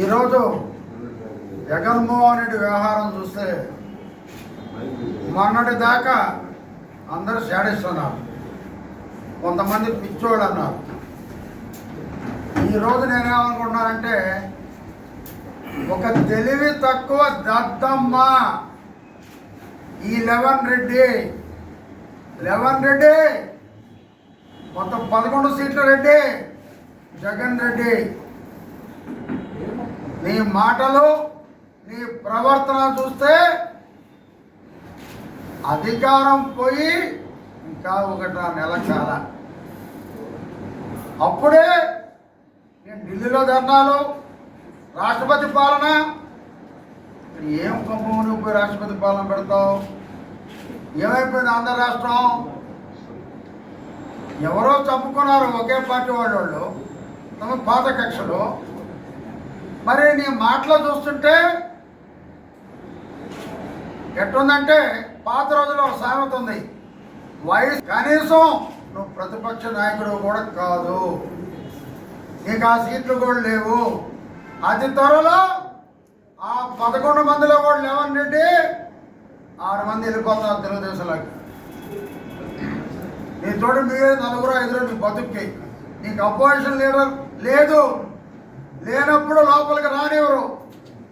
ఈరోజు జగన్మోహన్ రెడ్డి వ్యవహారం చూస్తే మొన్నటి దాకా అందరూ శాడిస్తున్నారు. కొంతమంది పిచ్చోళ్ళు అన్నారు. ఈరోజు నేనేమనుకుంటున్నానంటే ఒక తెలివి తక్కువ దద్దమ్మ ఈ లెవెన్ రెడ్డి. లెవెన్ రెడ్డి! మొత్తం పదకొండు సీట్ల రెడ్డి. జగన్ రెడ్డి. నీ మాటలు నీ ప్రవర్తన చూస్తే అధికారం పోయి ఇంకా ఒకట నెల కాల. అప్పుడే నేను ఢిల్లీలో ధర్నాలు రాష్ట్రపతి పాలన ఏం కంపమును పోయి రాష్ట్రపతి పాలన పెడతావు? ఏమైపోయింది ఆంధ్ర రాష్ట్రం? ఎవరో చంపుకున్నారు ఒకే పార్టీ వాళ్ళు వాళ్ళు తమ పాత కక్షలు. మరి నీ మాటలు చూస్తుంటే ఎట్టుందంటే పాత రోజుల్లో ఒక సామెత ఉంది. వయసు కనీసం నువ్వు ప్రతిపక్ష నాయకుడు కూడా కాదు. నీకు ఆ సీట్లు కూడా లేవు. అతి త్వరలో ఆ పదకొండు మందిలో కూడా లేవనండి ఆరు మంది వెళ్ళిపోతారు తెలుగుదేశంలోకి. నీ తోటి మీరే నలుగురు ఐదుగురు నీ బతుక్కి. నీకు అపోజిషన్ లీడర్ లేదు. లేనప్పుడు లోపలికి రానివ్వరు.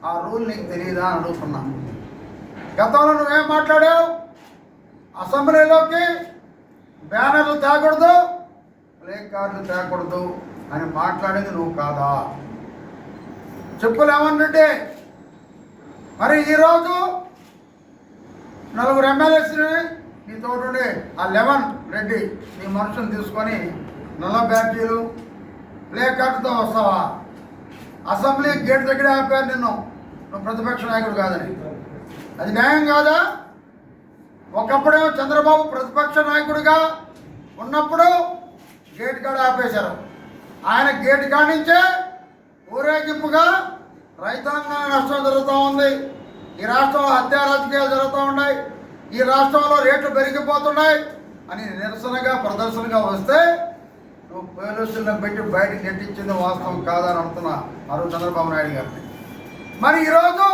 ఆ రూల్ నీకు తెలియదా అని అడుగుతున్నా. గతంలో నువ్వేం మాట్లాడావు? అసెంబ్లీలోకి బ్యానర్లు తేకూడదు ప్లే కార్డులు తేకూడదు అని మాట్లాడేది నువ్వు కాదా? చెప్పులేమన్నంటే మరి ఈరోజు నలుగురు ఎమ్మెల్యేస్ని నీతో ఉండే ఆ లెవెన్ రెడ్డి నీ మనుషులు తీసుకొని నల్ల బ్యాటరీలు ప్లే కార్డుతో వస్తావా? అసెంబ్లీ గేట్ దగ్గర ఆపారు నిన్ను. నువ్వు ప్రతిపక్ష నాయకుడు కాదని. అది న్యాయం కాదా? ఒకప్పుడే చంద్రబాబు ప్రతిపక్ష నాయకుడిగా ఉన్నప్పుడు గేట్ కాడ ఆపేశారు. ఆయన గేట్ కానించే ఊరేగింపుగా రైతాంగం నష్టం జరుగుతూ ఉంది. ఈ రాష్ట్రంలో హత్యా రాజకీయాలు జరుగుతూ ఉన్నాయి. ఈ రాష్ట్రంలో రేట్లు పెరిగిపోతున్నాయి అని నిరసనగా ప్రదర్శనగా వస్తే నువ్వు పోలీసులను పెట్టి బయటకు నెట్టించింది వాస్తవం కాదని అంటున్నా అరుణ్ చంద్రబాబు నాయుడు గారిని. మరి ఈరోజు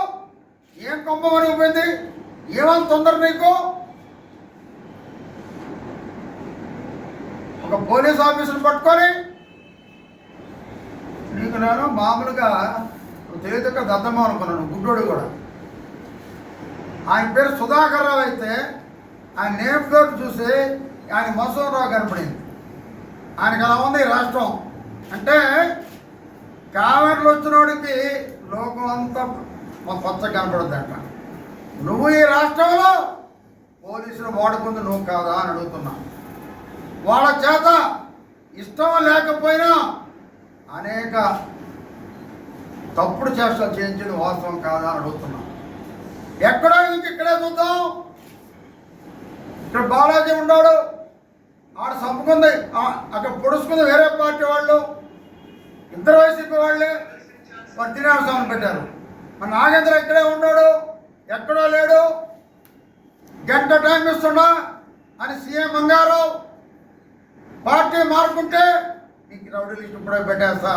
ఏం కొంప అనిపోయింది ఏమని తొందర నీకు? ఒక పోలీస్ ఆఫీసును పట్టుకొని నీకు నేను మామూలుగా తెలియదక్క దద్దమ్మ అనుకున్నాను గుడ్డోడు కూడా. ఆయన పేరు సుధాకర్ రావు అయితే ఆయన నేమ్ ప్లేట్ చూసి ఆయన మసూర్ రావు కనపడింది ఆయనకు అలా ఉంది ఈ రాష్ట్రం. అంటే కామెంట్లు వచ్చినోడికి లోకం అంతా మా పచ్చ అంట నువ్వు ఈ రాష్ట్రంలో పోలీసులు వాడుకుంది నువ్వు కాదా అని అడుగుతున్నా. వాళ్ళ చేత ఇష్టం లేకపోయినా అనేక తప్పుడు చేష్టలు చేయించిన వాస్తవం కాదా అని అడుగుతున్నా. ఎక్కడో ఇంక ఇక్కడే చూద్దాం. ఇక్కడ బాలాజీ ఉన్నాడు. ఆడ చంపుకుంది అక్కడ పొడుచుకుంది వేరే పార్టీ వాళ్ళు. ఇద్దరు వైసీపీ వాళ్ళే వారు తినేస్తామని పెట్టారు. మన నాగేంద్ర ఎక్కడే ఉన్నాడు ఎక్కడో లేడు. గంట టైం ఇస్తున్నా అని సీఎం అంగారు పార్టీ మారుకుంటే నీకు రౌడీ లిస్ట్ ఇప్పుడే పెట్టేస్తా.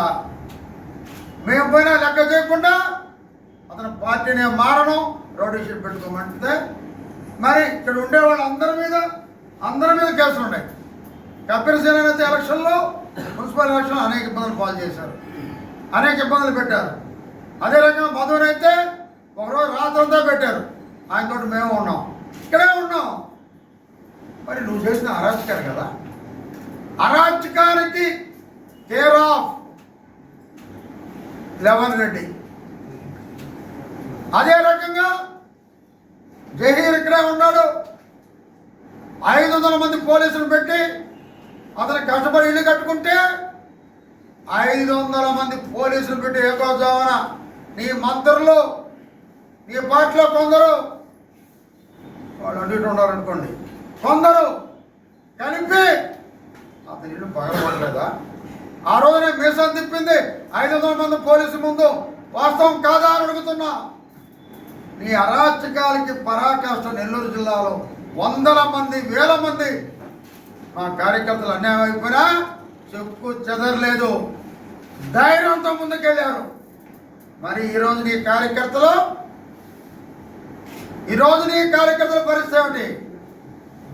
మేము పోయినా లెక్క చేయకుండా అతను పార్టీని మారను రౌడీ షీట్ పెట్టుకోమంటే. మరి ఇక్కడ ఉండే వాళ్ళందరి మీద అందరి మీద కేసులు ఉన్నాయి కపిరసేన అయితే ఎలక్షన్లో మున్సిపల్ ఎలక్షన్లో అనేక ఇబ్బందులు పాలు చేశారు. అనేక ఇబ్బందులు పెట్టారు. అదే రకంగా మధువుని అయితే ఒకరోజు రాత్రంతా పెట్టారు. ఆయనతోటి మేము ఉన్నాం. ఇక్కడే ఉన్నాం. మరి నువ్వు చేసిన అరాచకాలు కదా. అరాచకానికి కేర్ ఆఫ్ లెవెన్ రెడ్డి. అదే రకంగా జహీర్ ఇక్కడే ఉన్నాడు. ఐదు వందల మంది పోలీసులు పెట్టి అతను కష్టపడి ఇల్లు కట్టుకుంటే ఐదు వందల మంది పోలీసులు పెట్టి ఏకోజామున నీ మంత్రులు నీ పార్టీలో కొందరు వాళ్ళు అడ్డు ఉన్నారనుకోండి కొందరు కలిపి అతని ఇల్లు పగలబడలేదా ఆ రోజునే మీసం తిప్పింది ఐదు వందల మంది పోలీసు ముందు. వాస్తవం కాదా అని అడుగుతున్నా. నీ అరాచకాలకి పరాకాష్ట నెల్లూరు జిల్లాలో వందల మంది వేల మంది మా కార్యకర్తలు అన్యాయం అయిపోయినా చెప్పు చెదరలేదు. ధైర్యంతో ముందుకెళ్ళారు. మరి ఈరోజు నీ కార్యకర్తలు? ఈరోజు నీ కార్యకర్తల పరిస్థితి ఏమిటి?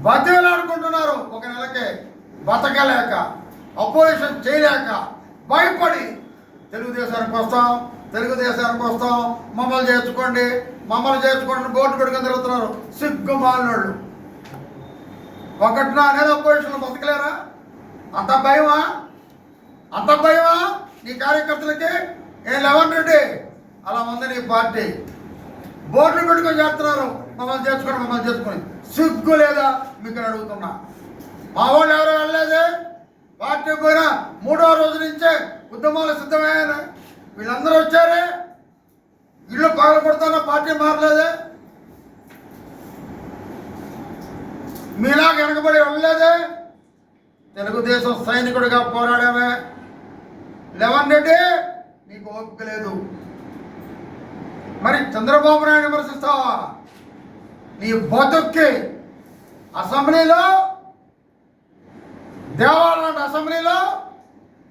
బతిలాడుకుంటున్నారు ఒక నెలకే. బతకలేక అపోజిషన్ చేయలేక భయపడి తెలుగుదేశానికి వస్తాం తెలుగుదేశానికి వస్తాం. మమ్మల్ని చేర్చుకోండి మమ్మల్ని చేర్చుకోండి బోర్డు పెట్టుకొని తిరుగుతున్నారు. సిగ్గుమాలినోళ్ళు ఒకటిన అనేది అపోజిషన్లో బతకలేరా? అంత భయమా? అంత భయమా? నీ కార్యకర్తలకి? A eleven Reddy? అలా ఉంది నీ పార్టీ. బోర్డులు పెట్టుకొని చేస్తున్నారు. మమ్మల్ని చేసుకోండి మమ్మల్ని చేసుకొని సిగ్గు లేదా? మీకు అడుగుతున్నా. మా వాళ్ళు ఎవరు వెళ్ళలేదు? పార్టీ పోయినా మూడో రోజు నుంచే ఉద్యమాలు సిద్ధమయ్యాయి వీళ్ళందరూ వచ్చారే? ఇల్లు పగల పార్టీ మారలేదే? మీలా వెనకబడి ఉండలేదే? తెలుగుదేశం సైనికుడిగా పోరాడామే. లెవెన్ రెడ్డి నీకు ఓపిక లేదు. మరి చంద్రబాబు నాయుడు విమర్శిస్తావా? నీ బతుక్కి అసెంబ్లీలో దేవాలయం అసెంబ్లీలో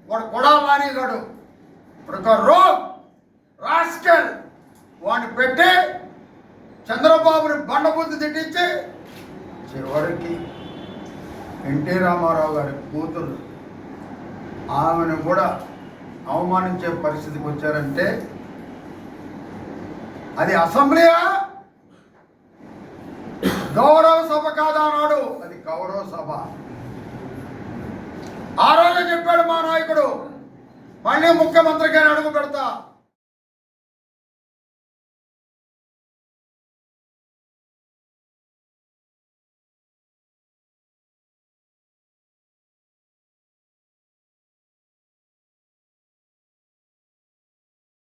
వాడు కొడాలి నానిగాడు ఒక రో రాస్కల్ వాడిని పెట్టి చంద్రబాబుని బండబుద్ధి తిట్టించి చివరికి ఎన్టీ రామారావు గారి కూతురు ఆమెను కూడా అవమానించే పరిస్థితికి వచ్చారంటే అది అసెంబ్లీయా? గౌరవ సభ కాదా నాడు? అది గౌరవ సభ. ఆ రోజు చెప్పాడు మా నాయకుడు. మళ్ళీ ముఖ్యమంత్రికి అడుగు పెడతా.